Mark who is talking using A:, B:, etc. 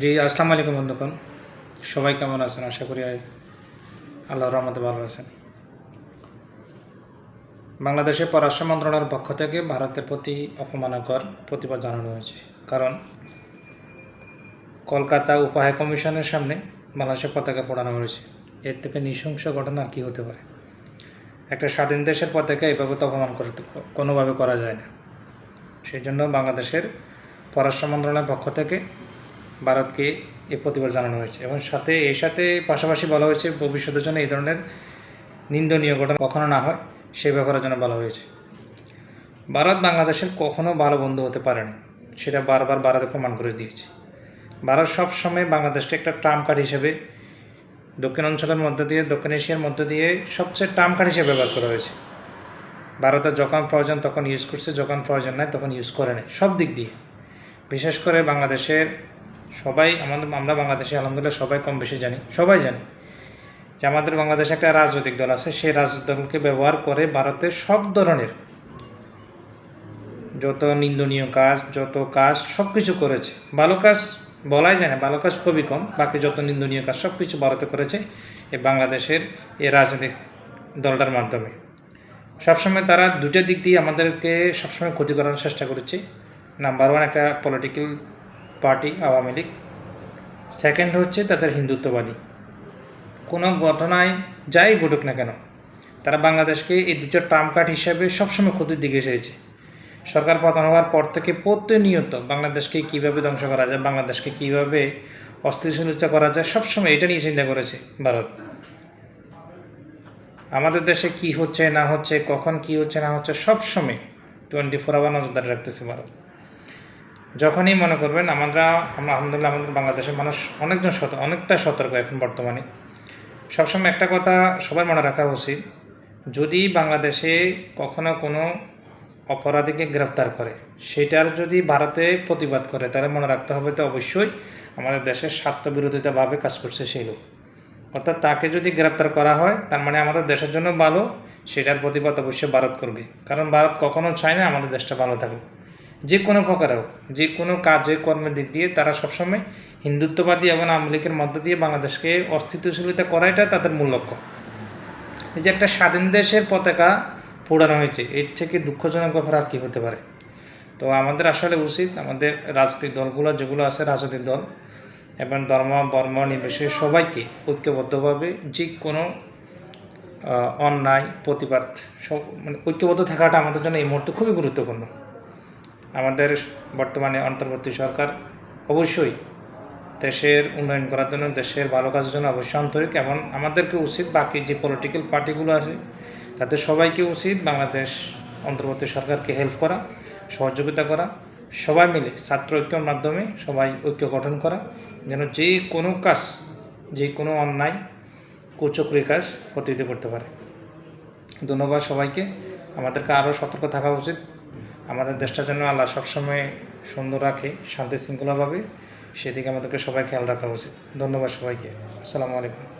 A: জি, আসসালামু আলাইকুম বন্ধুগণ। সবাই কেমন আছেন? আশা করি আল্লাহর রহমতে ভালো আছেন। বাংলাদেশের পররাষ্ট্র মন্ত্রণালয়ের পক্ষ থেকে ভারতের প্রতি অপমানকর প্রতিবাদ জানানো হয়েছে। কারণ কলকাতা উপায় কমিশনের সামনে বাংলাদেশের পতাকা পড়ানো হয়েছে। এর থেকে নৃশংস ঘটনা কী হতে পারে? একটা স্বাধীন দেশের পতাকা এভাবে তো অপমান করতে কোনোভাবে করা যায় না। সেই জন্য বাংলাদেশের পররাষ্ট্র মন্ত্রণালয়ের পক্ষ থেকে ভারতকে এ প্রতিবাদ জানানো হয়েছে। এবং সাথে, এর সাথে পাশাপাশি বলা হয়েছে, ভবিষ্যতের জন্য এই ধরনের নিন্দনীয় ঘটনা কখনো না হয় সে ব্যাপারের জন্য বলা হয়েছে। ভারত বাংলাদেশের কখনো ভালো বন্ধু হতে পারেনি, সেটা বারবার ভারতে প্রমাণ করে দিয়েছে। ভারত সবসময় বাংলাদেশকে একটা ট্রাম্প কার্ড হিসেবে, দক্ষিণ অঞ্চলের মধ্যে দিয়ে, দক্ষিণ এশিয়ার মধ্যে দিয়ে সবচেয়ে ট্রাম্প কার্ড হিসেবে ব্যবহার করা হয়েছে। ভারতের যখন প্রয়োজন, তখন ইউজ করছে, যখন প্রয়োজন নাই, তখন ইউজ করে নেয়, সব দিক দিয়ে। বিশেষ করে বাংলাদেশের সবাই আমাদের, আমরা বাংলাদেশে আলহামদুলিল্লাহ সবাই কম বেশি জানি, সবাই জানি। যে আমাদের বাংলাদেশে একটা রাজনৈতিক দল আছে, সেই রাজনৈতিক দলকে ব্যবহার করে ভারতের সব ধরনের যত নিন্দনীয় কাজ, যত কাজ সব কিছু করেছে। ভালো কাজ বলাই যায় না, ভালো কাজ খুবই কম, বাকি যত নিন্দনীয় কাজ সব কিছু ভারতে করেছে এই বাংলাদেশের এই রাজনৈতিক দলটার মাধ্যমে। সবসময় তারা দুটো দিক দিয়ে আমাদেরকে সবসময় ক্ষতি করার চেষ্টা করেছে। নাম্বার ওয়ান একটা political party Awami League. Second হচ্ছে তাদের হিন্দুত্ববাদী। কোনো ঘটনায় যাই ঘটুক না কেন, তারা বাংলাদেশকে এই দুটো ট্রাম্প কার্ড হিসাবে সবসময় ক্ষতির দিকে এসেছে। সরকার পতন হওয়ার পর থেকে প্রতিনিয়ত বাংলাদেশকে কীভাবে ধ্বংস করা যায়, বাংলাদেশকে কীভাবে অস্থিতিশীলতা করা যায়, সবসময় এটা নিয়ে চিন্তা করেছে ভারত। আমাদের দেশে কি হচ্ছে, না হচ্ছে, কখন কি হচ্ছে, না হচ্ছে, সবসময় টোয়েন্টি ফোর আওয়ার নজরদারি রাখতেছে ভারত। যখনই মনে করবেন, আমরা আমরা আলহামদুলিল্লাহ আমাদের বাংলাদেশের মানুষ অনেকজন সত, অনেকটা সতর্ক এখন বর্তমানে। সবসময় একটা কথা সবার মনে রাখা উচিত, যদি বাংলাদেশে কখনো কোনো অপরাধীকে গ্রেফতার করে, সেটার যদি ভারতে প্রতিবাদ করে, তাহলে মনে রাখতে হবে তো অবশ্যই আমাদের দেশের স্বার্থবিরোধিতাভাবে কাজ করছে সেই লোক। অর্থাৎ তাকে যদি গ্রেপ্তার করা হয়, তার মানে আমাদের দেশের জন্য ভালো, সেটার প্রতিবাদ অবশ্যই ভারত করবে। কারণ ভারত কখনো চায় না আমাদের দেশটা ভালো থাকুক। যে কোনো প্রকারে হোক, যে কোনো কাজে কর্মের দিক দিয়ে তারা সবসময় হিন্দুত্ববাদী এবং আওয়ামী লীগের মধ্য দিয়ে বাংলাদেশকে অস্তিত্বশীলতা করাইটা তাদের মূল লক্ষ্য। এই যে একটা স্বাধীন দেশের পতাকা পোড়ানো হয়েছে, এর থেকে দুঃখজনক ব্যাপার আর কী হতে পারে? তো আমাদের আসলে উচিত, আমাদের রাজনৈতিক দলগুলো, যেগুলো আছে রাজনৈতিক দল এবং ধর্ম, বর্ম, নির্বিশেষে সবাইকে ঐক্যবদ্ধভাবে যে কোনো অন্যায়, প্রতিবাদ, সব মানে ঐক্যবদ্ধ থাকাটা আমাদের জন্য এই মুহূর্তে খুবই গুরুত্বপূর্ণ। আমাদের বর্তমানে অন্তর্বর্তী সরকার অবশ্যই দেশের উন্নয়ন করার জন্য, দেশের ভালো কাজের জন্য অবশ্যই আন্তরিক এবং আমাদেরকে উচিত বাকি যে পলিটিক্যাল পার্টিগুলো আছে, তাদের সবাইকে উচিত বাংলাদেশ অন্তর্বর্তী সরকারকে হেল্প করা, সহযোগিতা করা, সবাই মিলে ছাত্র ঐক্যর মাধ্যমে সবাই ঐক্য গঠন করা, যেন যে কোনো কাজ, যে কোনো অন্যায়, কুচক্রি কাজ প্রতিহত করতে পারে। ধন্যবাদ সবাইকে, আমাদেরকে আরও সতর্ক থাকা উচিত। আমাদের দেশটা যেন আল্লাহ সবসময় সুন্দর রাখে, শান্তি শৃঙ্খলাভাবে সেদিকে আমাদেরকে সবাই খেয়াল রাখা উচিত। ধন্যবাদ সবাইকে। আসসালামু আলাইকুম।